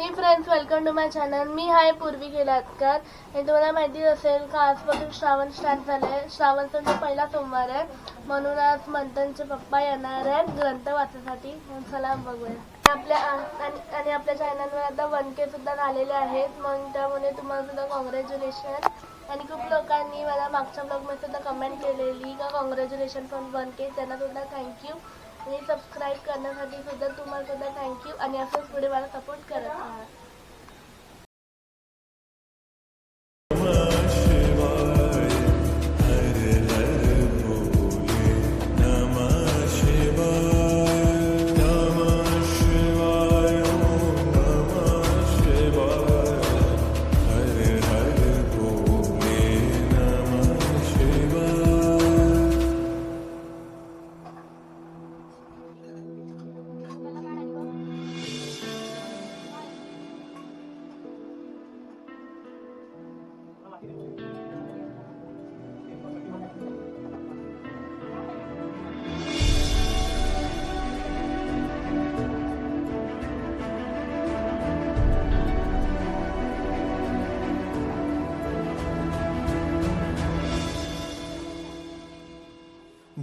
Hey friends welcome to my channel मी आहे पूर्वी गेलातकर. हे तुम्हाला माहितीच असेल का आजपासून श्रावण स्टार्ट झालंय. श्रावणचा जो पहिला सोमवार आहे. म्हणून आज मंथनचे पप्पा येणार आहेत. ग्रंथ वाचण्यासाठी मग चला बघूया. आपल्या आणि आणि आपल्या चॅनलवर आता वन के सुद्धा झालेले आहेत. मग त्यामुळे तुम्हाला सुद्धा कॉंग्रॅच्युलेशन आणि खूप लोकांनी मला मागच्या ब्लॉगमध्ये सुद्धा कमेंट केलेली. का कॉंग्रॅच्युलेशन फ्रॉम वन के त्यांना सुद्धा थँक्यू आणि सबस्क्राईब करण्यासाठी सुद्धा तुम्हाला सुद्धा थँक्यू आणि असंच पुढे मला सपोर्ट करत राहा.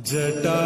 जटा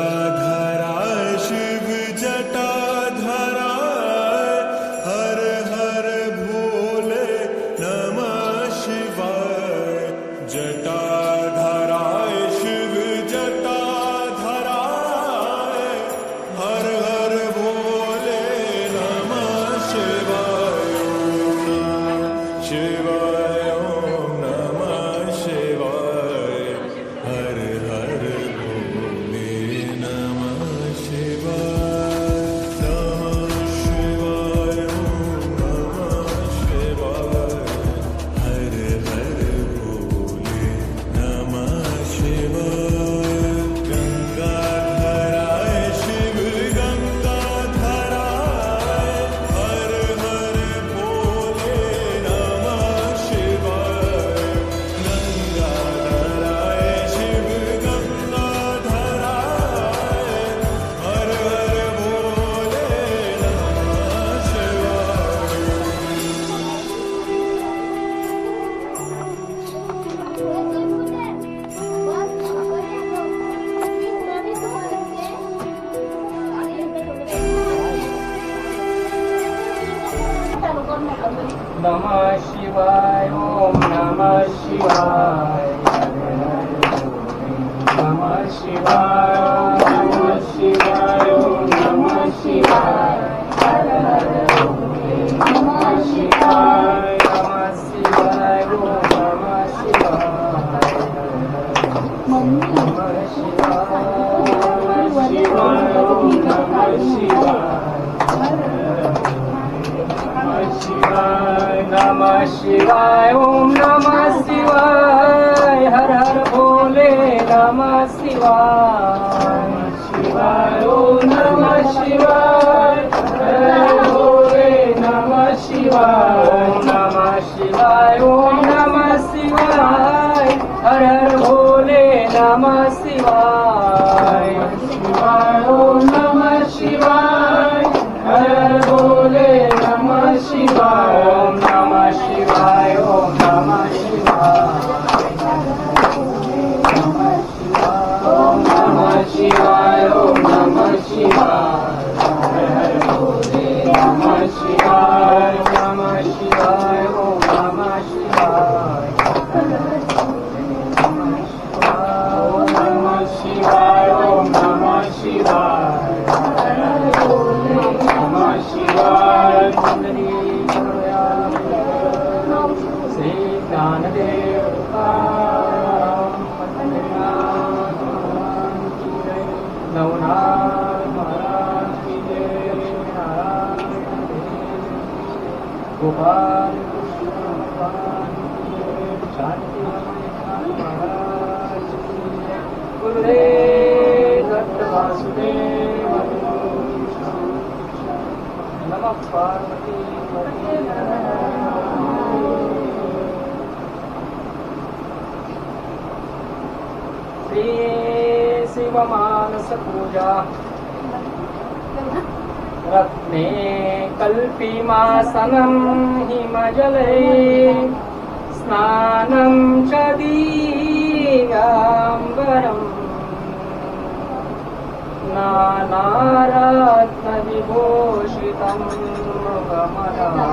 शिवाय ॐ नमः शिवाय हर हर भोले नमः शिवाय शिवाय ॐ नमः शिवाय हर हर भोले नमः शिवाय नमः शिवाय ॐ नमः शिवाय हर हर भोले नमः शिवाय ॐ नमः शिवाय हर हर भोले नमः शिवाय श्री शिवमानस पूजा रत्ने कल्पिमासनं हिमजले स्नानं च दीयाम्बरम् नानारात्मनिघोषितं गमना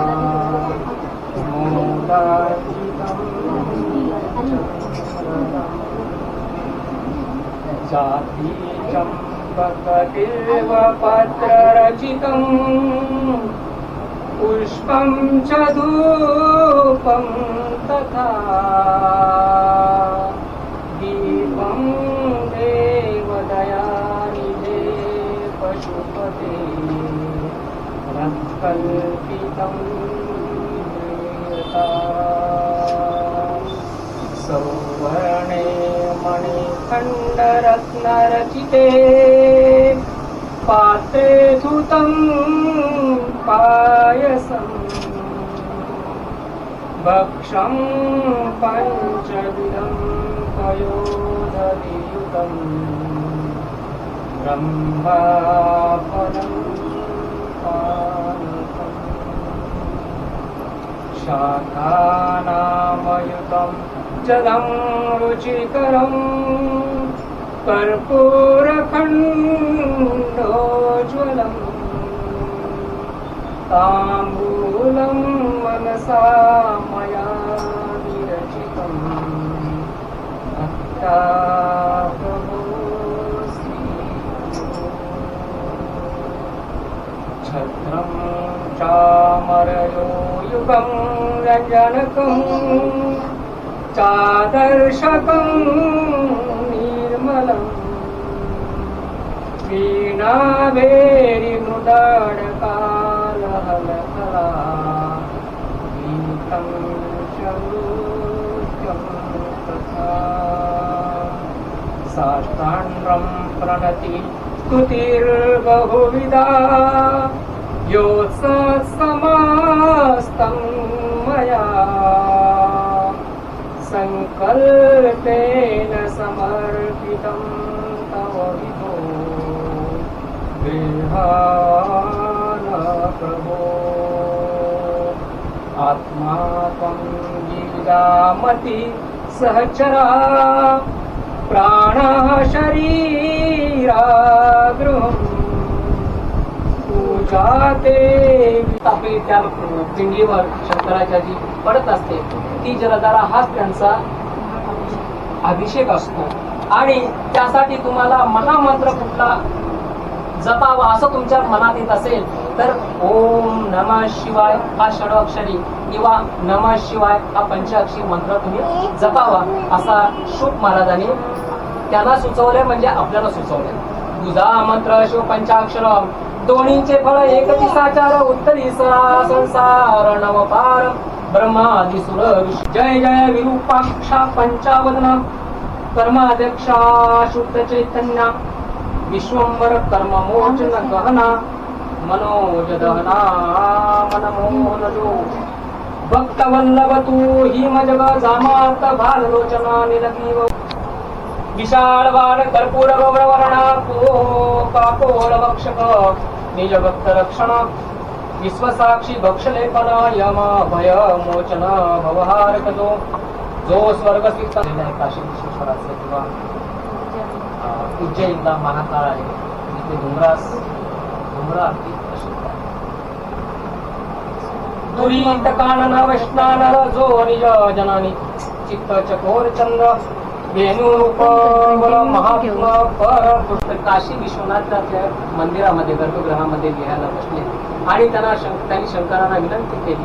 मोदाति जातीचम्बतिर्वपत्ररचितम् पुष्पं च धूपं तथा देवता सौवर्णे मणिखण्डरत्नरचिते पात्रे धुतं पायसम्। भक्षं पञ्चविधं पयोदधियुतम् ब्रह्माफलं शाखानामयुतं जलं रुचिकरम् कर्पूरखण्डोज्ज्वलम् ताम्बूलं मनसा मया विरचितम् प्रभो छत्रं चामरयो युगं रञ्जनकम् चादर्शकं निर्मलम् वीणाभेरिमृदाडकालहलकला गीतं च नृत्यं तथा साष्टाण्डं प्रणति स्तुतिर्बहुविधा यो स समास्तम् मया। सङ्कल्पेन समर्पितम् तव विभो गृहान गृहानप्रभो आत्मापम् गीरामति सहचरा। प्राणः शरीरा गृहम् का ते आपली त्या पिंडीवर शंकराच्या जी पडत असते. ती जलधारा हाच त्यांचा अभिषेक असतो. आणि त्यासाठी तुम्हाला महामंत्र कुठला जपावा असं तुमच्या मनात येत असेल तर ओम नम शिवाय हा षडअक्षरी किंवा नम शिवाय हा पंचाक्षरी मंत्र तुम्ही जपावा असा शुभ महाराजांनी त्यांना सुचवलंय म्हणजे आपल्याला सुचवलंय. तुझा मंत्र शिव पंचाक्षर. दोन्हीचे फळ एकच साचार उत्तरी संसार नवपार ब्रह्मादि सुर जय जय विरूपाक्षा पंचावदना. कर्माध्यक्षा शुद्ध चैतन्या. विश्वंबर कर्म मोचन गहना. मनोज दहना मनमोहनजो. भक्त वल्लभ तू हिम जग जामात भाललोचना निलगीव. विशाळ बाण कर्पूर गौरवर्णा काकोल भक्षक निज भक्त रक्षण विश्वसाक्षी भक्षलेपन यम भय मोचन भवहारक जो जो स्वर्ग स्थित काशी विश्वेश्वराचे किंवा उज्जैनला महाकाळ आहे. जिथे डोंगरास डोंगरा अगदी प्रसिद्ध आहे. दुरीत कानन वैष्णानर जो निज जनानी चित्त चकोर चंद्र महात्मा पर काशी विश्वनाथाच्या मंदिरामध्ये गर्भगृहामध्ये लिहायला बसले. आणि त्यांना त्यांनी शंकरांना विनंती केली.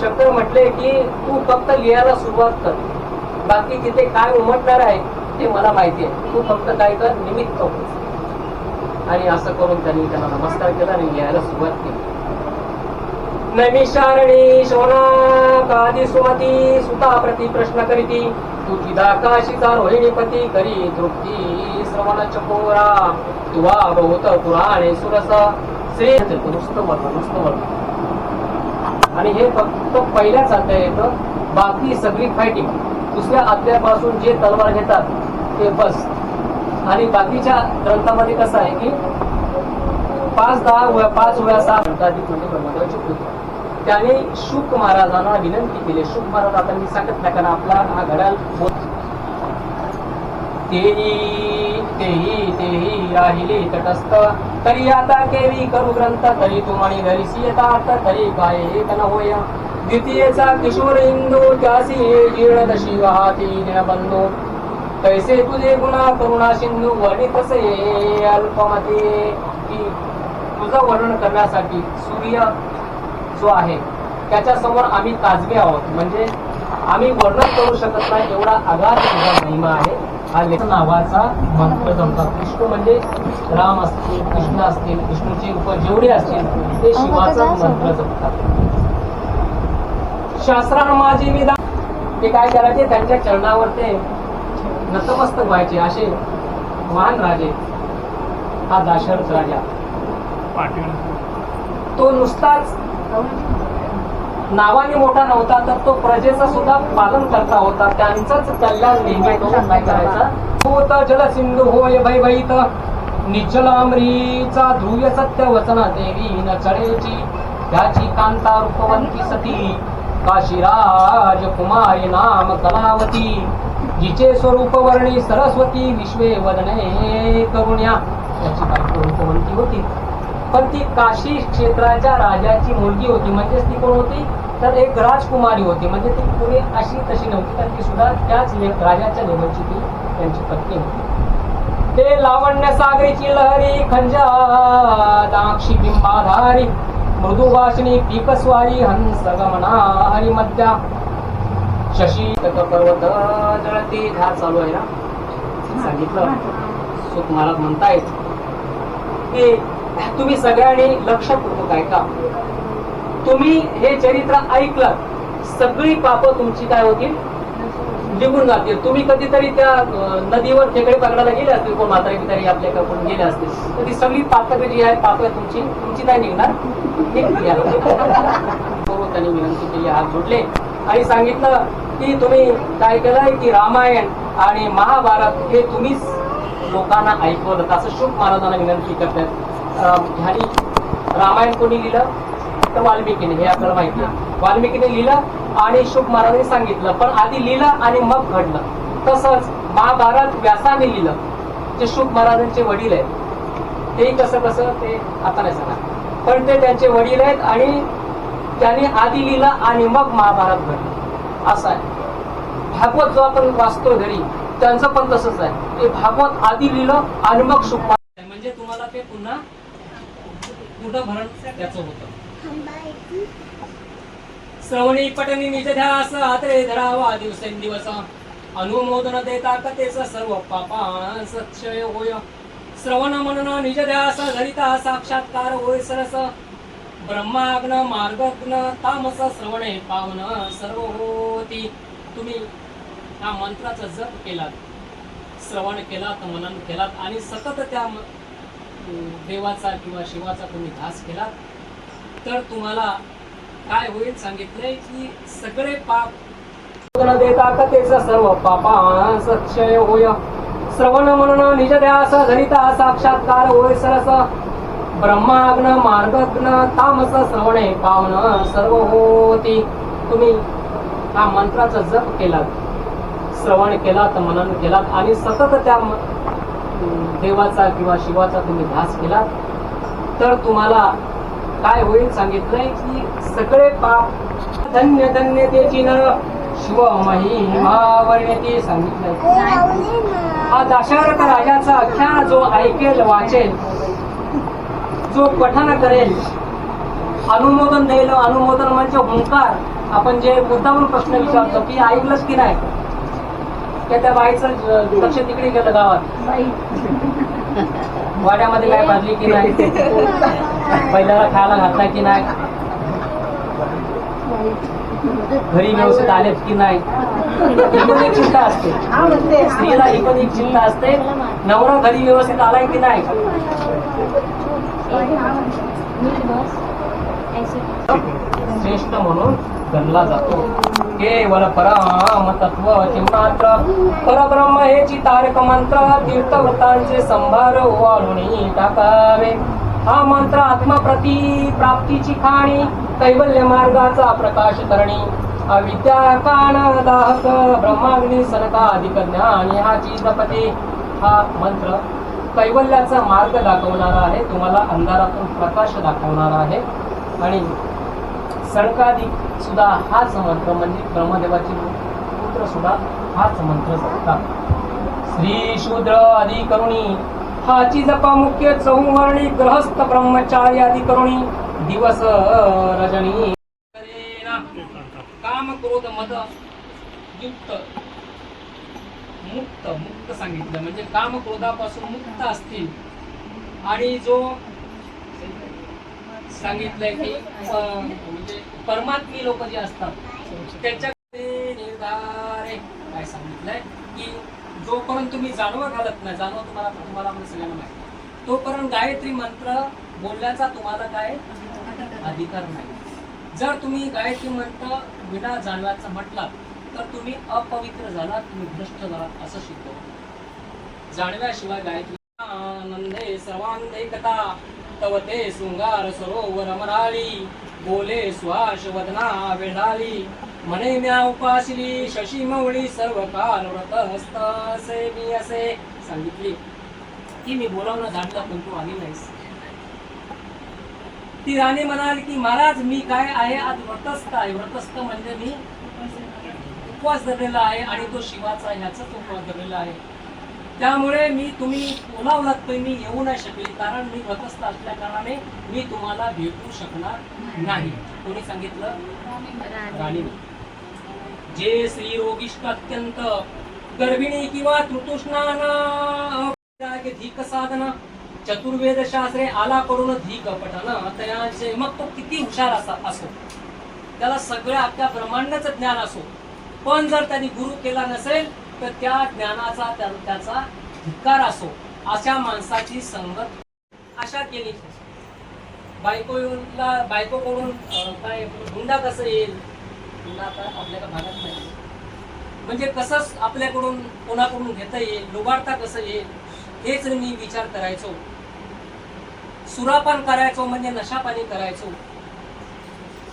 शंकर म्हटले की तू फक्त लिहायला सुरुवात कर. बाकी तिथे काय उमटणार आहे ते मला माहिती आहे. तू फक्त काय कर निमित्त. आणि असं करून त्यांनी त्यांना नमस्कार केला आणि लिहायला सुरुवात केली. नैमिषारणी शोनाकादी सुमती सुता प्रति प्रश्न करीती तुझिदा काशीचा रोहिणीपती करी तृप्ती श्रवण चकोरा तुवा बहुत पुराणे सुरस श्री नुसतं वर्ण नुसतं आणि हे फक्त पहिल्याच अध्याय येतं बाकी सगळी फायटिंग दुसऱ्या अध्यायापासून जे तलवार घेतात ते बस. आणि बाकीच्या ग्रंथामध्ये कसं आहे की पाच दहा पाच वया सहा घंटाधिक म्हणजे ब्रह्मदेवाची पुत्र त्याने शुक महाराजांना विनंती केली. शुक महाराज आता मी सांगत नाही कारण आपला हा घड्याल बोल- तेही तेही तेही राहिले तटस्थ. तरी आता केवी करू ग्रंथ तरी तुम्हारी धरिसी यथार्थ तरी काय एक न होय. द्वितीयचा किशोर इंदू त्यासी जीर्ण दशी वाहती दिनबंधू कैसे तुझे गुणा करुणा सिंधू वर्णित कसे अल्पमते. की तुझं वर्णन करण्यासाठी सूर्य जो आहे त्याच्यासमोर आम्ही काजबे आहोत. म्हणजे आम्ही वर्णन करू शकत नाही एवढा आगाध तुझा महिमा आहे. हा लेख नावाचा मंत्र जमतात विष्णू म्हणजे राम असतील कृष्ण असतील विष्णूचे रूप जेवढे असतील ते शिवाचा मंत्र जपतात शास्त्रानं माझे विधान ते काय करायचे? त्यांच्या चरणावर ते नतमस्तक व्हायचे. असे महान राजे. हा दाशरथ राजा. तो नुसताच नावाने मोठा नव्हता तर तो प्रजेचा सुद्धा पालन करता होता. त्यांचंच कल्याण नेहमी तो काय करायचा. भूत जल सिंधू होय भयभीत निश्चल अमरीचा ध्रुव्य सत्य वचना देवी न चढेची. त्याची कांता रूपवंती सती. काशीराज कुमारी नाम कलावती. जिचे स्वरूप वर्णी सरस्वती विश्वे वदने करुण्या. त्याची बायको रूपवंती होती. पण ती काशी क्षेत्राच्या राजाची मुलगी होती. म्हणजेच ती कोण होती? तर एक राजकुमारी होती. म्हणजे ती पुढे अशी तशी नव्हती. तर ती सुद्धा त्याच राजाच्या लेवलची ती त्यांची पत्नी होती. ते लावण्य सागरीची लहरी खंजा दाक्षी बिंबाधारी मृदू वासनी पीकस्वारी हंस गमना हरी मध्या. शशी पर्वत जळती ध्यान चालू आहे ना? सांगितलं. सुख महाराज म्हणतायत की तुम्ही सगळ्यांनी लक्षपूर्वक ऐका. तुम्ही हे चरित्र ऐकलं सगळी पाप तुमची काय होतील? निघून जातील. तुम्ही कधीतरी त्या नदीवर खेकडे पकडायला गेले असतील कोण म्हातारे बितारे आपल्या कोण गेले असतील तर ती सगळी पाप जी आहे पाप तुमची. तुमची काय निघणार. त्यांनी विनंती केली हात जोडले. आणि सांगितलं की तुम्ही काय केलंय की रामायण आणि महाभारत हे तुम्हीच लोकांना ऐकवलं असं शुभ महाराजांना विनंती करतात. ह्यानी रामायण कोणी लिहिलं? तर वाल्मिकीने हे आपल्याला माहिती आहे. वाल्मिकीने लिहिलं आणि शुभ महाराजांनी सांगितलं पण आधी लिहिलं आणि मग घडलं. तसंच महाभारत व्यासाने लिहिलं जे शुभ महाराजांचे वडील आहेत. ते कसं कसं ते आता नाही सांगणार. पण ते त्यांचे वडील आहेत आणि त्यांनी आधी लिहिलं आणि मग महाभारत घडलं. असं आहे. भागवत जो आपण वाचतो घरी त्यांचं पण तसंच आहे. ते भागवत आधी लिहिलं आणि मग शुभ म्हणजे तुम्हाला ते पुन्हा पूर्ण भरण त्याचं होतं. श्रवणी पटणी निज ध्यास आत्रे धरावा दिवसेंदिवस अनुमोदन देता कथेच सर्व पापांस क्षय होय. श्रवण म्हणून निज ध्यास धरिता साक्षात्कार होय सरस. ब्रह्माग्न मार्गग्न तामस श्रवणे पावन सर्व होती तुम्ही या मंत्राचा जप केलात. श्रवण केलात मनन केलात आणि सतत त्या देवाचा किंवा शिवाचा तुम्ही घास केला तर तुम्हाला काय होईल सांगितलंय की सगळे पाप न देता कथेचा सर्व पापांस क्षय होय. श्रवण म्हणून निज द्यास धरिता साक्षात्कार होय सरस. ब्रह्माग्न मार्गग्न तामस श्रवणे पावन सर्व होती. तुम्ही हा मंत्राचा जप केलात. श्रवण केलात मनन केलात आणि सतत त्या म- देवाचा किंवा शिवाचा तुम्ही ध्यास केलात तर तुम्हाला काय होईल सांगितलंय की सगळे पाप धन्य धन्य त्याची न शिव महिमा वर्णते सांगितलंय. हा दशरथ राजाचा अख्यान जो ऐकेल वाचेल जो पठन करेल अनुमोदन देईल. अनुमोदन म्हणजे हुंकार. आपण जे मुद्दामून प्रश्न विचारतो की ऐकलंच की नाही? की त्या बाईचं लक्ष तिकडे गेलं गावात. वाड्यामध्ये काय भाजली की नाही? पहिल्याला खायला घातला की नाही? घरी व्यवस्थित आलेत की नाही? ही पण एक चिंता असते. स्त्रीला ही पण एक चिंता असते. नवरा घरी व्यवस्थित आलाय की नाही? श्रेष्ठ म्हणून गणला जातो. केवल पराम तत्व मात्र परब्रह्म हेची तारक मंत्र तीर्थव्रतांचे संभार वाळून टाकावे. हा मंत्र आत्मप्रती प्राप्तीची खाणी कैवल्य मार्गाचा प्रकाश करणी अविद्या कान दाहक ब्रह्माग्नी सनका अधिक ज्ञान ह्याची जपते हा मंत्र कैवल्याचा मार्ग दाखवणारा आहे तुम्हाला अंधारातून प्रकाश दाखवणार आहे. आणि सळकादी सुद्धा हाच मंत्र म्हणजे ब्रह्मदेवाचे पुत्र सुद्धा हाच मंत्र जपतात. श्री शूद्र आदी करुणी हाची जपा मुख्य चौवर्णी ग्रहस्थ ब्रह्मचारी आदी करुणी दिवस रजनी. काम क्रोध मद युक्त मुक्त मुक्त सांगितलं. म्हणजे काम क्रोधापासून मुक्त असतील. आणि जो सांगितलंय की म्हणजे परमात्मी लोक जे असतात त्याच्याकडे निर्धारे काय सांगितलंय? की जोपर्यंत तुम्ही जानवं घालत नाही जानवं तुम्हाला तुम्हाला आपण सगळ्यांना माहिती तोपर्यंत गायत्री मंत्र बोलण्याचा तुम्हाला काय अधिकार नाही. जर तुम्ही गायत्री मंत्र विना जानवाचा म्हटलात तर तुम्ही अपवित्र झालात तुम्ही भ्रष्ट झालात असं शिकतो जाणव्याशिवाय गायत्री आनंदे सर्वांदे कथा तव ते शृंगार सरोवर मनाली बोले सुहास वदना वेढाली म्हणे म्या उपासली शशी मवळी सर्व काल व्रत हस्त असे मी असे सांगितले. की मी बोलावणं झाडलं पण तू आली नाहीस. ती राणी म्हणाल की महाराज मी काय आहे? आज व्रतस्थ आहे. व्रतस्थ म्हणजे मी उपवास धरलेला आहे आणि तो शिवाचा ह्याचाच उपवास धरलेला आहे. त्यामुळे मी तुम्ही बोलावलात पण मी येऊ नाही शकले. कारण मी व्रतस्थ असल्या कारणाने मी तुम्हाला भेटू शकणार नाही. कोणी सांगितलं? राणी. जे श्री रोगिष्ट अत्यंत गर्भिणी किंवा तृतुष्णाना धीक साधन चतुर्वेद शास्त्रे आला करून धीक पठन तयाचे मग तो किती हुशार असा असो. त्याला सगळ्या आपल्या ब्रह्मांडाचं ज्ञान असो. पण जर त्यांनी गुरु केला नसेल तर त्या ज्ञानाचा त्याचा धिक्कार असो अशा माणसाची संगत आशा केली बायकोला बायकोकडून काय हुंडा कसं येईल? हुंडा आता आपल्याला भागात नाही. म्हणजे कसं आपल्याकडून कोणाकडून घेता येईल? लुबाडता कसं येईल? हेच मी विचार करायचो. सुरापान करायचो म्हणजे नशापाणी करायचो.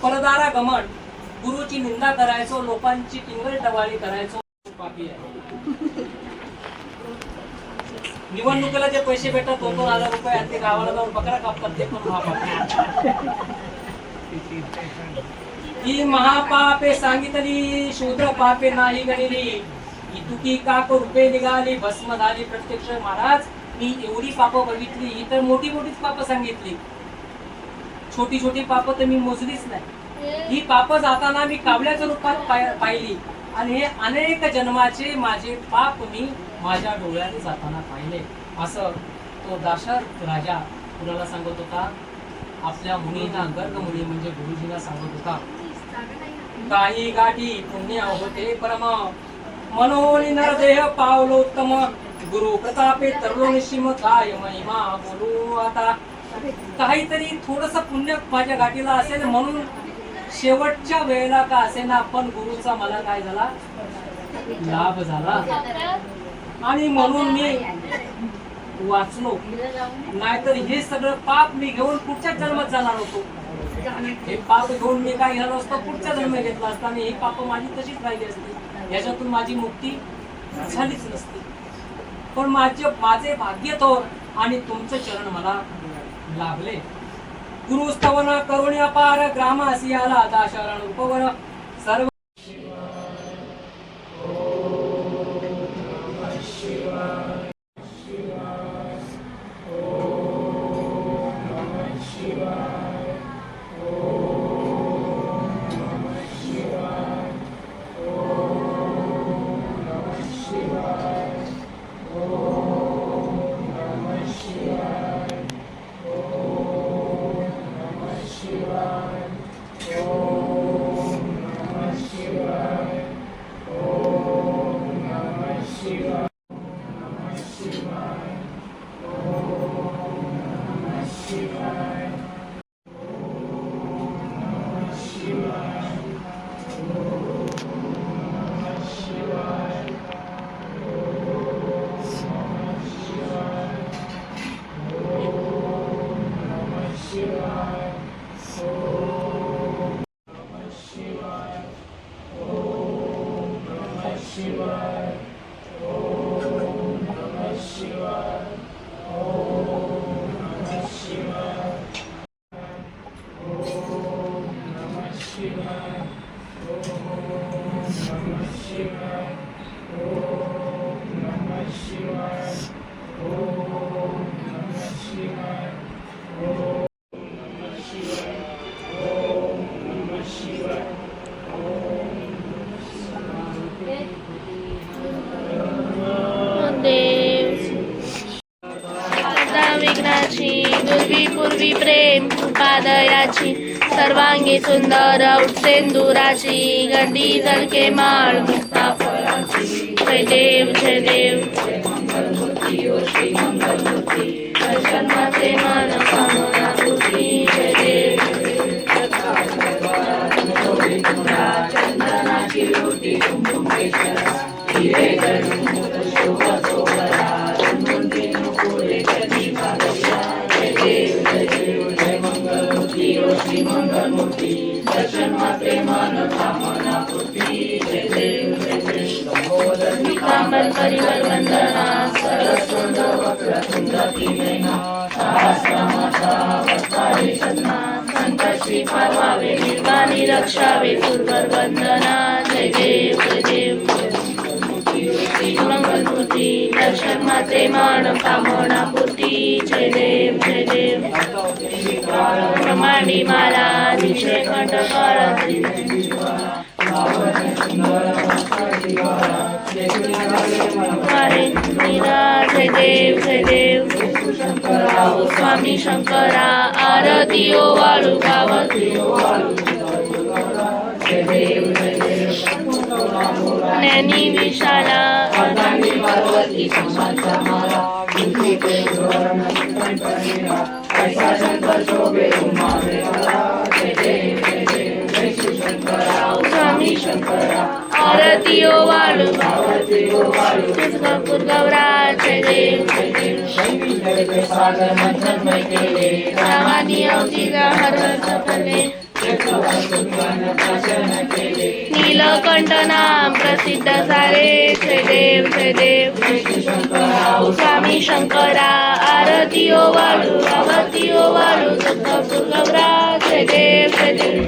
परदारा गमन गुरुची निंदा करायचो लोकांची टिंगल टवाळी करायचो. पापी आहे. निवडणुकीला जे पैसे भेटतात दोन दोन हजार रुपये आणि ते गावाला जाऊन बकरा कापतात ते पण महापाप ही महापापे सांगितली शूद्र पापे नाही गणिली. इतुकी काक रुपये निघाली भस्म झाली प्रत्यक्ष. महाराज मी एवढी पाप बघितली ही तर मोठी मोठीच पाप सांगितली. छोटी छोटी पाप तर मी मोजलीच नाही. ही पाप जाताना मी कावळ्याच्या रूपात पाहिली. आणि हे अनेक जन्माचे माझे पाप मी माझ्या डोळ्याने जाताना पाहिले. असं तो दाशरथ राजा कुणाला सांगत होता? आपल्या मुलींना गर्ग मुली म्हणजे गुरुजींना सांगत होता काही गाठी पुण्य होते परम. मनोनी नरदेह पावलोत्तम. गुरु प्रतापे तरलो निशिम काय महिमा बोलू आता. काहीतरी थोडस पुण्य माझ्या गाठीला असेल म्हणून शेवटच्या वेळेला का असेना पण गुरुचा मला काय झाला? लाभ झाला. आणि म्हणून मी वाचलो. नाहीतर हे सगळं पाप मी घेऊन पुढच्या जन्मात जाणार होतो. हे पाप घेऊन मी काय झालो असतो? पुढच्या जन्म घेतला असता. आणि ही पाप माझी तशीच राहिली असती. याच्यातून माझी मुक्ती झालीच नसती. पण माझे माझे भाग्य थोर आणि तुमचं चरण मला लाभले. गुरुस्तवन करुणी अपार ग्रामासी दाशरण उपवन सेंदुराची गंडी जळके माळ मुक्ता फळाची. जय देव जय देव. वक्रतुंड नयना निर्वाणी रक्षावे पूर्वर वंदना जय देव जय देव मंगलमूर्ती दर्शन माते मान कामना पूर्ती जय देव जय देव ब्रह्मांडी माला हरे मीरा जय देव जय देव। स्वामी शंकरा आरती ओ वाळू ज्ञानी विशाला स्वामी शंकरा आरती ओ वाळू तुझगापूर गौरा जय देव जय देव रामानी अवतीला हर सपने नीलकंठ नाम प्रसिद्ध झाले जय देव जय देव. स्वामी शंकरा आरती ओ वाळू आरती ओ वाळू तुळजापूर जय देव जय देव.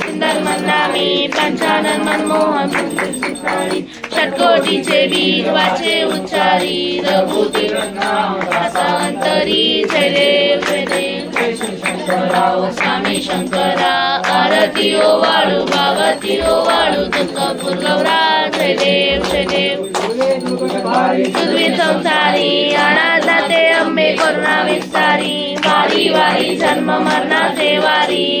सुंदर मनामी पंचानन मनमोहन षटकोटीचे बीज वाचे उच्चारी रघुती अंतरी जय देव जय देव. स्वामी शंकरा आरती ओ वाळू पावती ओ वाळू तुळजापूर गौरा जय देव जय देव पृथ्वी संसारी आणा जाते अंबे करुणा विस्तारी वारी वारी जन्म मरणाचे वारी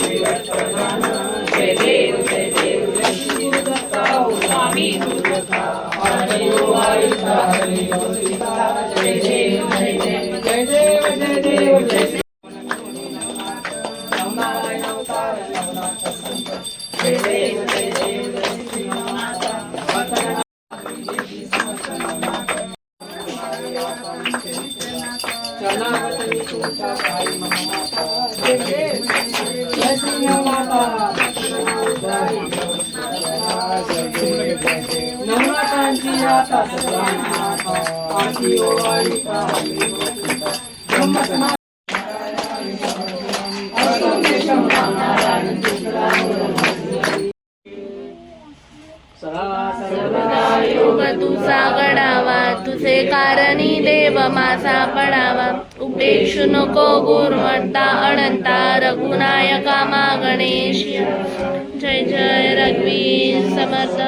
No तुझा तुझे कारणी देव माझा पडावा उपेक्षु नको गुरवंता अनंता रघुनायका मा गणेश जय जय रघुवीर समर्थ।